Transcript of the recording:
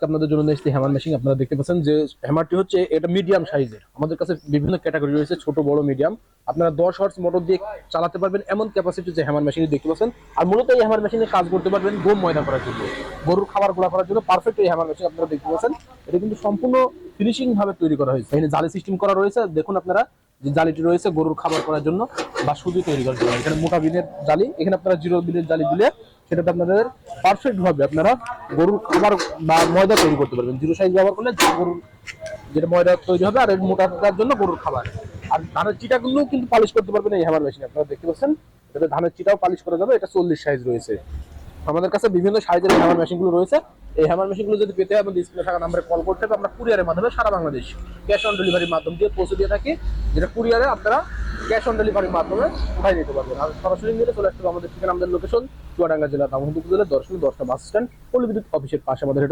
আজকে আপনাদের জন্য নিয়ে এসেছি হ্যামার মেশিন আপনারা দেখতে পাচ্ছেন যে হ্যামারটি হচ্ছে, এটা মিডিয়াম সাইজের আমাদের কাছে বিভিন্ন ক্যাটাগরি রয়েছে, ছোট, বড় মিডিয়াম আপনারা দশ হর্স মোটর দিয়ে চালাতে পারবেন এমন ক্যাপাসিটি যে হ্যামার মেশিন দেখতে পাচ্ছেন। আর মূলত এই হ্যামার মেশিনে কাজ করতে পারবেন গম ময়দা করার জন্য। গরুর খাবারগুলা করার জন্য পারফেক্ট এই হ্যামার মেশিন আপনারা দেখতে পাচ্ছেন। এটা কিন্তু সম্পূর্ণ ফিনিশিং ভাবে তৈরি করা হয়েছে। এখানে জালি সিস্টেম করা রয়েছে, দেখুন আপনারা যে জালিটি রয়েছে গরুর খাবার করার জন্য বা সুজি তৈরি করার জন্য। এখানে মোটা বিনের জালি, এখানে আপনারা জিরো বিনের জালি দিলে সেটাতে আপনাদের পারফেক্ট ভাবে আপনারা গরুর খাবার বা ময়দা তৈরি করতে পারবেন। জিরো সাইজ ব্যবহার করলে গরুর যেটা ময়দা তৈরি হবে আর এর জন্য গরুর খাবার। আর ধানের চিটাগুলো কিন্তু পালিশ করতে পারবেন এই হ্যামার মেশিন আপনারা দেখতে পাচ্ছেন এটা ধানের চিটাও পালিশ করা যাবে, এটা চল্লিশ সাইজ রয়েছে। আমাদের কাছে বিভিন্ন সাইজের হ্যামার মেশিনগুলো রয়েছে। এই হ্যামার মেশিনগুলো যদি পেতে হয়, আমাদের স্ক্রিনে থাকা নাম্বারে কল করতে হবে। আমরা কুরিয়ারের মাধ্যমে সারা বাংলাদেশ ক্যাশ অন ডেলিভারির মাধ্যম দিয়ে পৌঁছে দিয়ে থাকি, যেটা কুরিয়ারে আপনারা ক্যাশ অন ডেলিভারির মাধ্যমে উঠাই নিতে পারবেন। আর সরাসরি নিলে চলে আসতে হবে আমাদের ঠিকানা, আমাদের লোকেশন চুয়াডাঙ্গা জেলা তামহুদ উপজেলা দর্শন, দশটা বাস স্ট্যান্ড পল্লী বিদ্যুৎ অফিসের পাশে আমাদের এটা